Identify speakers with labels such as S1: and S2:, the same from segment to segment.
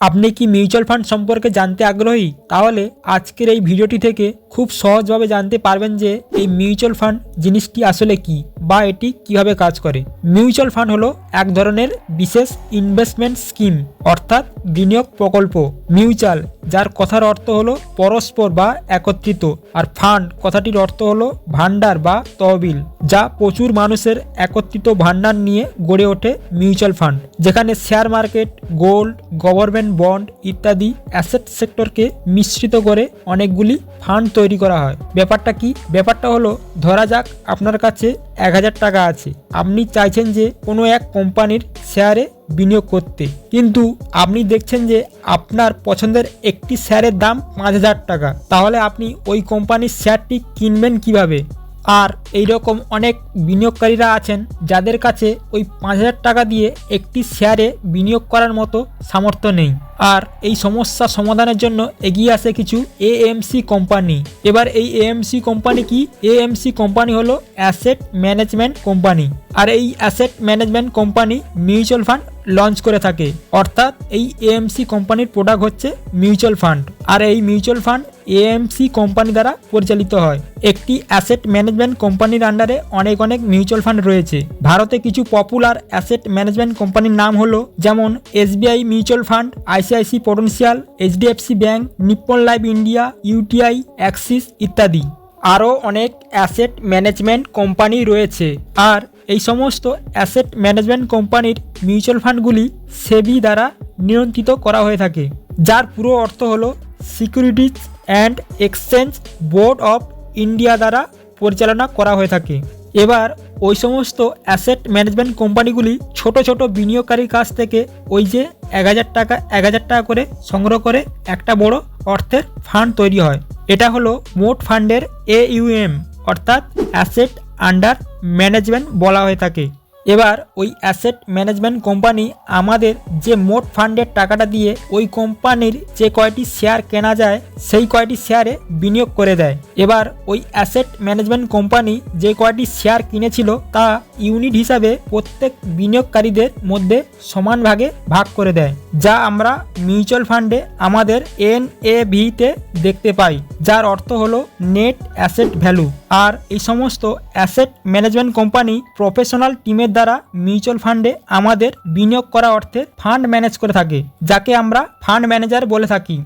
S1: আপনি কি mutual fund সম্পর্কে জানতে আগ্রহী? তাহলে আজকের এই ভিডিওটি থেকে খুব সহজভাবে জানতে পারবেন যে এই মিউচুয়াল ফান্ড জিনিসটি আসলে কি। বা এটি কীভাবে কাজ করে? মিউচুয়াল ফান্ড হলো এক ধরনের বিশেষ ইনভেস্টমেন্ট স্কিম অর্থাৎ বিনিয়োগ প্রকল্প, মিউচুয়াল, যার কথার অর্থ হলো পরস্পর বা একত্রিত। আর ফান্ড, কথাটির অর্থ হলো ভান্ডার বা তহবিল, যা প্রচুর মানুষের একত্রিত ভান্ডার নিয়ে গড়ে ওঠে মিউচুয়াল ফান্ড, যেখানে share market, gold, government bond ইত্যাদি অ্যাসেট সেক্টরকে মিশ্রিত করে অনেকগুলি ফান্ড তৈরি করা হয়। ব্যাপারটা কি? ব্যাপারটা হলো, ধরা যাক আপনার কাছে এক হাজার টাকা আছে। আপনি চাইছেন যে কোনো এক কোম্পানির শেয়ারে বিনিয়োগ করতে। কিন্তু আপনি দেখছেন যে আপনার পছন্দের একটি শেয়ারের দাম পাঁচ হাজার টাকা। তাহলে আপনি ওই কোম্পানির শেয়ারটি কিনবেন কীভাবে? আর এই রকম অনেক বিনিয়োগকারীরা আছেন যাদের কাছে ওই পাঁচ হাজার টাকা দিয়ে একটি শেয়ারে বিনিয়োগ করার মতো সামর্থ্য নেই। আর এই সমস্যা সমাধানের জন্য এগিয়ে আসে কিছু এএমসি কোম্পানি। এবার এই এএমসি কোম্পানি কি? এএমসি কোম্পানি হলো অ্যাসেট ম্যানেজমেন্ট কোম্পানি। আর এই asset management company mutual fund launch করে থাকে। অর্থাৎ এই এএমসি কোম্পানির প্রোডাক্ট হচ্ছে মিউচুয়াল ফান্ড। আর এই মিউচুয়াল ফান্ড এএমসি কোম্পানি দ্বারা পরিচালিত হয়। একটি অ্যাসেট ম্যানেজমেন্ট কোম্পানির আন্ডারে অনেক অনেক মিউচুয়াল ফান্ড রয়েছে। ভারতে কিছু পপুলার অ্যাসেট ম্যানেজমেন্ট কোম্পানির নাম হলো, যেমন SBI mutual fund ICICI Prudential HDFC bank, Nippon Life India, UTI, Axis ইত্যাদি। আরও অনেক অ্যাসেট ম্যানেজমেন্ট কোম্পানি রয়েছে। আর এই সমস্ত অ্যাসেট ম্যানেজমেন্ট কোম্পানির মিউচুয়াল ফান্ডগুলি সেবি দ্বারা নিয়ন্ত্রিত করা হয়ে থাকে। যার পুরো অর্থ হলো Securities and Exchange Board of India দ্বারা পরিচালনা করা হয়ে থাকে। এবার ওই সমস্ত অ্যাসেট ম্যানেজমেন্ট কোম্পানিগুলি ছোট ছোট বিনিয়োগকারীর কাছ থেকে ওই যে এক হাজার টাকা, এক হাজার টাকা করে সংগ্রহ করে একটা বড় অর্থের ফান্ড তৈরি হয়। এটা হলো মোট ফান্ডের এইউএম অর্থাৎ অ্যাসেট আন্ডার ম্যানেজমেন্ট বলা হয়ে থাকে। এবার ওই অ্যাসেট ম্যানেজমেন্ট কোম্পানি আমাদের যে মোট ফান্ডের টাকাটা দিয়ে ওই কোম্পানির যে কয়টি শেয়ার কেনা যায়, সেই কয়টি শেয়ারে বিনিয়োগ করে দেয়। এবার ওই অ্যাসেট ম্যানেজমেন্ট কোম্পানি যে কয়টি শেয়ার কিনেছিল, তা ইউনিট হিসাবে প্রত্যেক বিনিয়োগকারীদের মধ্যে সমান ভাগে ভাগ করে দেয়, যা আমরা মিউচুয়াল ফান্ডে আমাদের এন এ ভিতে দেখতে পাই, যার অর্থ হলো নেট অ্যাসেট ভ্যালু আর এই সমস্ত অ্যাসেট ম্যানেজমেন্ট কোম্পানি প্রফেশনাল টিমের দ্বারা মিউচুয়াল ফান্ডে আমাদের বিনিয়োগ করা অর্থে ফান্ড ম্যানেজ করে থাকে, যাকে আমরা ফান্ড ম্যানেজার বলে থাকি।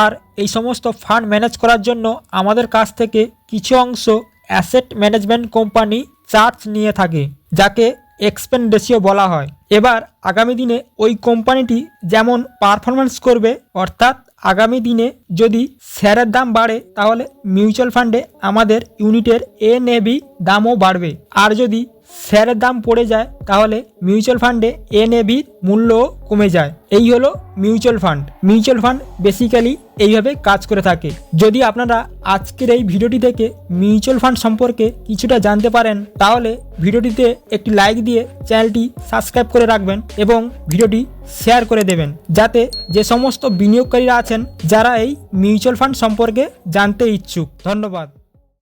S1: আর এই সমস্ত ফান্ড ম্যানেজ করার জন্য আমাদের কাছ থেকে কিছু অংশ অ্যাসেট ম্যানেজমেন্ট কোম্পানি চার্জ নিয়ে থাকে, যাকে এক্সপেন্ড রেশিও বলা হয়। এবার আগামী দিনে ওই কোম্পানিটি যেমন পারফরমেন্স করবে, অর্থাৎ আগামী দিনে যদি শেয়ারের দাম বাড়ে, তাহলে মিউচুয়াল ফান্ডে আমাদের ইউনিটের এনএবি দামও বাড়বে। আর যদি শেয়ারের দাম পড়ে যায়, তাহলে মিউচুয়াল ফান্ডে এনএবির মূল্যও কমে যায়। এই হলো mutual fund. Mutual fund basically এইভাবে কাজ করে থাকে। যদি আপনারা আজকের এই ভিডিওটি থেকে মিউচুয়াল ফান্ড সম্পর্কে কিছুটা জানতে পারেন, তাহলে ভিডিওটিতে একটি লাইক দিয়ে চ্যানেলটি সাবস্ক্রাইব করে রাখবেন এবং ভিডিওটি শেয়ার করে দেবেন, যাতে যে সমস্ত বিনিয়োগকারীরা আছেন, যারা এই মিউচুয়াল ফান্ড সম্পর্কে জানতে ইচ্ছুক। ধন্যবাদ।